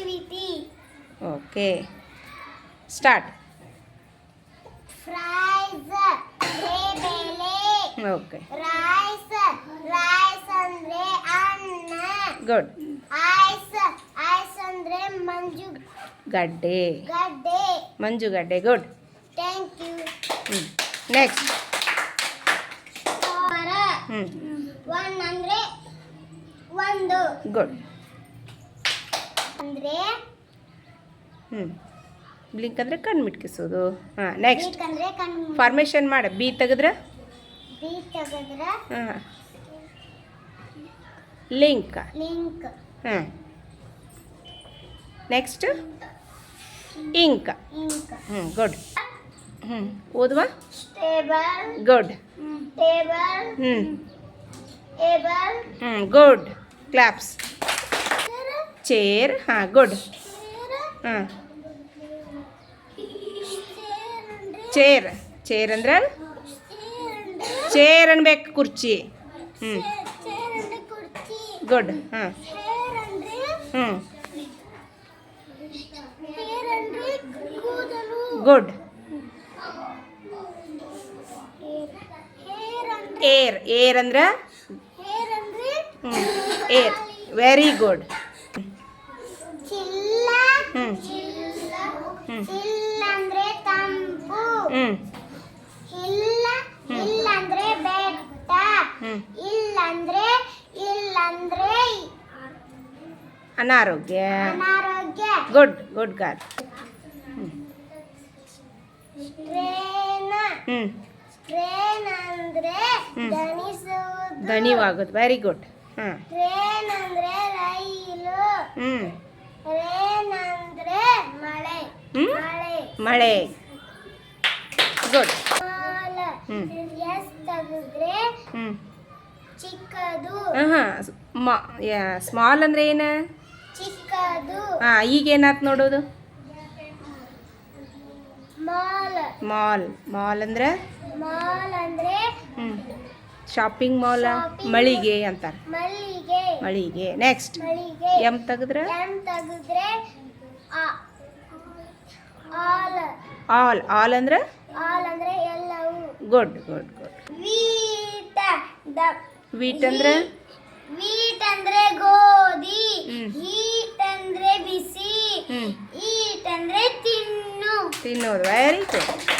activity. Okay. Start. Fries. Okay. Rice, rice andre anna. Good. Ice, ice andre manju. Gadde. Gadde. Manju gadde. Good. Thank you. Hmm. Next. Four. Hmm. One andre. One do. Good. ಅಂದ್ರೆ? ಹ್ಞೂ blink ಅಂದರೆ ಕಣ್ಣು ಮಿಟ್ಕಿಸೋದು. ಹಾಂ next ಅಂದ್ರೆ ಕಣ್ಣು formation ಮಾಡ. B ತೆಗೆದ್ರೆ? B ತೆಗೆದ್ರ? ಹಾಂ. ಲಿಂಕ್ ಲಿಂಕ್ ಹಾಂ ನೆಕ್ಸ್ಟ್ ಇಂಕ್ ಇಂಕ್ ಹ್ಞೂ ಗುಡ್ ಹ್ಞೂ ಓದುವ? ಟೇಬಲ್ ಗುಡ್ ಟೇಬಲ್ ಹ್ಞೂ ಟೇಬಲ್ ಹ್ಞೂ ಗುಡ್ ಕ್ಲಾಪ್ಸ್ ಚೇರ್ ಹಾಂ ಗುಡ್ ಹಾಂ. ಚೇರ್ ಚೇರ್ ಅಂದ್ರೆ? ಚೇರ್ ಅನ್ಬೇಕು ಕುರ್ಚಿ. ಹ್ಞೂ ಗುಡ್ ಹಾಂ. ಹ್ಞೂ ಗುಡ್ ಏರ್ ಏರ್ ಅಂದ್ರೆ? ಹ್ಞೂ air very good chill. Chill. Chill ಅಂದ್ರೆ ತಂಪು. ಇಲ್ಲ ಇಲ್ಲ ಅಂದ್ರೆ ಬೆಟ್ಟ. ಇಲ್ಲ ಅಂದ್ರೆ ಇಲ್ಲ ಅಂದ್ರೆ ಅನಾರೋಗ್ಯ. ಅನಾರೋಗ್ಯ. ಗುಡ್ ಗುಡ್ ಗಾರ್ ಟ್ರೇನ್ ಟ್ರೇನ್ ಅಂದ್ರೆ. ದಣಿಸುವುದು. ದಣಿವಾಗೋದು. ವೆರಿ ಗುಡ್ ಹಾಂ ಟ್ರೇನ್ ಅಂದ್ರೆ ರೈಲು. ಹ್ಞೂ ಮಳೆ. ಗುಡ್ ಸ್ಮಾಲ್ ಅಂದ್ರೆ ಏನು? ಚಿಕ್ಕದು. ಹಾಂ ಈಗ ಏನಾತ್ ನೋಡೋದು? ಮಾಲ್. ಮಾಲ್. ಅಂದ್ರೆ? ಶಾಪಿಂಗ್ ಮಾಲ್ ಮಳಿಗೆ ಅಂತಾರೆ. ಮಳಿಗೆ. ಮಳಿಗೆ. ನೆಕ್ಸ್ಟ್ ಮಳಿಗೆ. ಎಂ ತೆಗೆದ್ರೆ? ಎಂ ತೆಗೆದ್ರೆ ಆಲ್. ಆಲ್ ಆಲ್ ಅಂದ್ರೆ? ಆಲ್ ಅಂದ್ರೆ ಎಲ್ಲವೂ. ಗುಡ್ ಗುಡ್ ಗುಡ್ ವೀಟ ದ. ವೀಟ್ ಅಂದ್ರೆ? ವೀಟ್ ಅಂದ್ರೆ ಗೋಧಿ. ಹೀಟ್ ಅಂದ್ರೆ ಬಿಸಿ. ಹೀಟ್ ಈಟ್ ಅಂದ್ರೆ ತಿನ್ನು. ತಿನ್ನೋದು. Very good